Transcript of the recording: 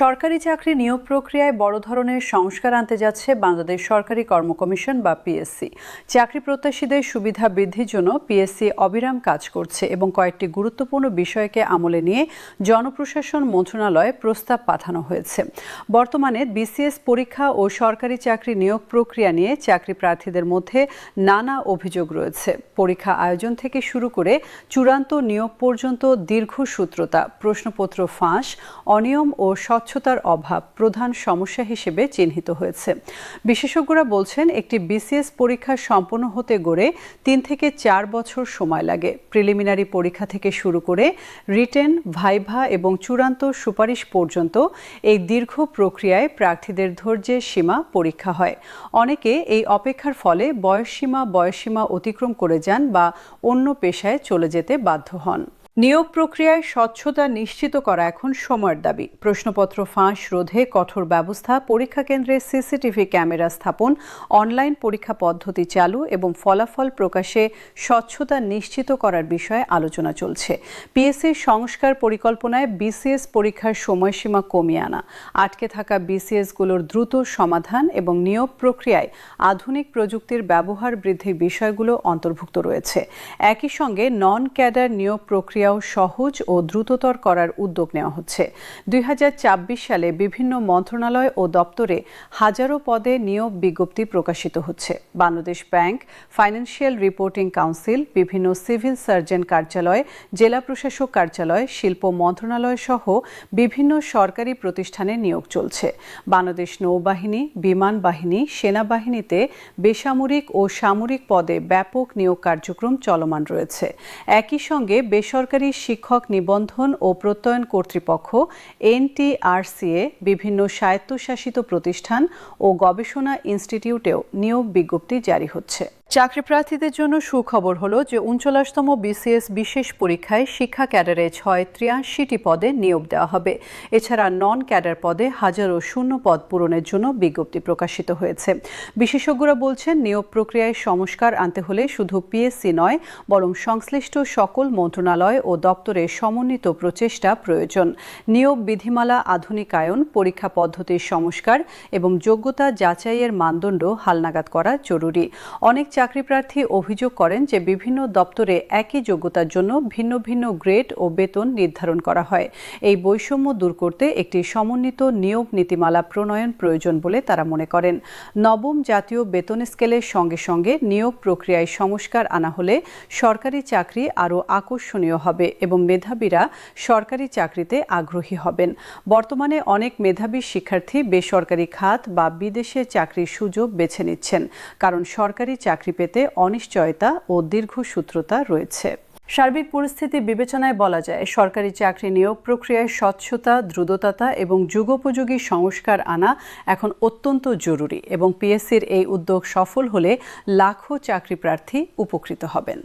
সরকারি চাকরি নিয়োগ প্রক্রিয়ায় বড় ধরনের সংস্কার আনতে যাচ্ছে বাংলাদেশ সরকারি কর্ম কমিশন বা পিএসসি। চাকরি প্রত্যাশীদের সুবিধা বৃদ্ধির জন্য পিএসসি অবিরাম কাজ করছে এবং কয়েকটি গুরুত্বপূর্ণ বিষয়কে আমলে নিয়ে জনপ্রশাসন মন্ত্রণালয়ে প্রস্তাব পাঠানো হয়েছে। বর্তমানে বিসিএস পরীক্ষা ও সরকারি চাকরি নিয়োগ প্রক্রিয়া নিয়ে চাকরি প্রার্থীদের মধ্যে নানা অভিযোগ রয়েছে। পরীক্ষা আয়োজন থেকে শুরু করে চূড়ান্ত নিয়োগ পর্যন্ত দীর্ঘসূত্রতা, প্রশ্নপত্র ফাঁস, অনিয়ম ও স্বচ্ছতার অভাব প্রধান সমস্যা হিসেবে চিহ্নিত হয়েছে। বিশেষজ্ঞরা বলছেন, একটি বিসিএস পরীক্ষা সম্পন্ন হতে গড়ে তিন থেকে চার বছর সময় লাগে। প্রিলিমিনারি পরীক্ষা থেকে শুরু করে রিটেন, ভাইভা এবং চূড়ান্ত সুপারিশ পর্যন্ত এই দীর্ঘ প্রক্রিয়ায় প্রার্থীদের ধৈর্যের সীমা পরীক্ষা হয়। অনেকে এই অপেক্ষার ফলে বয়সসীমা বয়সসীমা অতিক্রম করে যান বা অন্য পেশায় চলে যেতে বাধ্য হন। নিয়োগ প্রক্রিয়ায় স্বচ্ছতা নিশ্চিত করা এখন সময়ের দাবি। প্রশ্নপত্র ফাঁস রোধে কঠোর ব্যবস্থা, পরীক্ষা কেন্দ্রে সিসিটিভি ক্যামেরা স্থাপন, অনলাইন পরীক্ষা পদ্ধতি চালু এবং ফলাফল প্রকাশে স্বচ্ছতা নিশ্চিত করার বিষয়ে আলোচনা চলছে। পিএসসির সংস্কার পরিকল্পনায় বিসিএস পরীক্ষার সময়সীমা কমিয়ে আনা। আটকে থাকা বিসিএসগুলোর দ্রুত সমাধান এবং নিয়োগ প্রক্রিয়ায় আধুনিক প্রযুক্তির ব্যবহার বৃদ্ধির বিষয়গুলো অন্তর্ভুক্ত রয়েছে। একই সঙ্গে নন ক্যাডার নিয়োগ প্রক্রিয়াও সহজ ও দ্রুততর করার উদ্যোগ নেওয়া হচ্ছে। দুই সালে বিভিন্ন মন্ত্রণালয় ও দপ্তরে হাজারো পদে নিয়োগ বিজ্ঞপ্তি প্রকাশিত হচ্ছে। Bangladesh bank, financial reporting council, বিভিন্ন সিভিল সার্জন কার্যালয়, জেলা প্রশাসক কার্যালয়, শিল্প মন্ত্রণালয় সহ বিভিন্ন সরকারি প্রতিষ্ঠানে নিয়োগ চলছে। বাংলাদেশ নৌবাহিনী, বিমান বাহিনী, সেনাবাহিনীতে বেসামরিক ও সামরিক পদে ব্যাপক নিয়োগ কার্যক্রম চলমান রয়েছে। একই সঙ্গে বেসরকারি শিক্ষক নিবন্ধন ও প্রত্যয়ন কর্তৃপক্ষ, এনটিআরসিএ, বিভিন্ন স্বায়ত্তশাসিত প্রতিষ্ঠান ও গবেষণা ইনস্টিটিউটেও নিয়োগ বিজ্ঞপ্তি জারি হচ্ছে। চাকরি প্রার্থীদের জন্য সুখবর হলো যে উনচল্লিশতম বিসিএস বিশেষ পরীক্ষায় শিক্ষা ক্যাডারে ছয় ত্রিয়াশিটি পদে নিয়োগ দেওয়া হবে। এছাড়া নন ক্যাডার পদে হাজারো শূন্য পদ পূরণের জন্য বিজ্ঞপ্তি প্রকাশিত হয়েছে। বিশেষজ্ঞরা বলছেন, নিয়োগ প্রক্রিয়ায় সংস্কার আনতে হলে শুধু পিএসসি নয়, বরং সংশ্লিষ্ট সকল মন্ত্রণালয় ও দপ্তরের সমন্বিত প্রচেষ্টা প্রয়োজন। নিয়োগ বিধিমালা আধুনিকায়ন, পরীক্ষা পদ্ধতির সংস্কার এবং যোগ্যতা যাচাইয়ের মানদণ্ড হালনাগাদ করা জরুরি। অনেক চাকরি প্রার্থী অভিযোগ করেন যে বিভিন্ন দপ্তরে একই যোগ্যতার জন্য ভিন্ন ভিন্ন গ্রেড ও বেতন নির্ধারণ করা হয়। এই বৈষম্য দূর করতে একটি সমন্বিত নিয়োগ নীতিমালা প্রণয়ন প্রয়োজন বলে তারা মনে করেন। নবম জাতীয় বেতন স্কেলের সঙ্গে সঙ্গে নিয়োগ প্রক্রিয়ায় সংস্কার আনা হলে সরকারি চাকরি আরও আকর্ষণীয় হবে এবং মেধাবীরা সরকারি চাকরিতে আগ্রহী হবেন। বর্তমানে অনেক মেধাবী শিক্ষার্থী বেসরকারি খাত বা বিদেশে চাকরির সুযোগ বেছে নিচ্ছেন, কারণ সরকারি চাকরি পেতে অনিশ্চয়তা ও দীর্ঘসূত্রতা রয়েছে। সার্বিক পরিস্থিতি বিবেচনায় বলা যায়, সরকারি চাকরি নিয়োগ প্রক্রিয়ায় স্বচ্ছতা, দ্রুততা এবং যুগোপযোগী সংস্কার আনা এখন অত্যন্ত জরুরি এবং পিএসসির এই উদ্যোগ সফল হলে লাখো চাকরি প্রার্থী উপকৃত হবেন।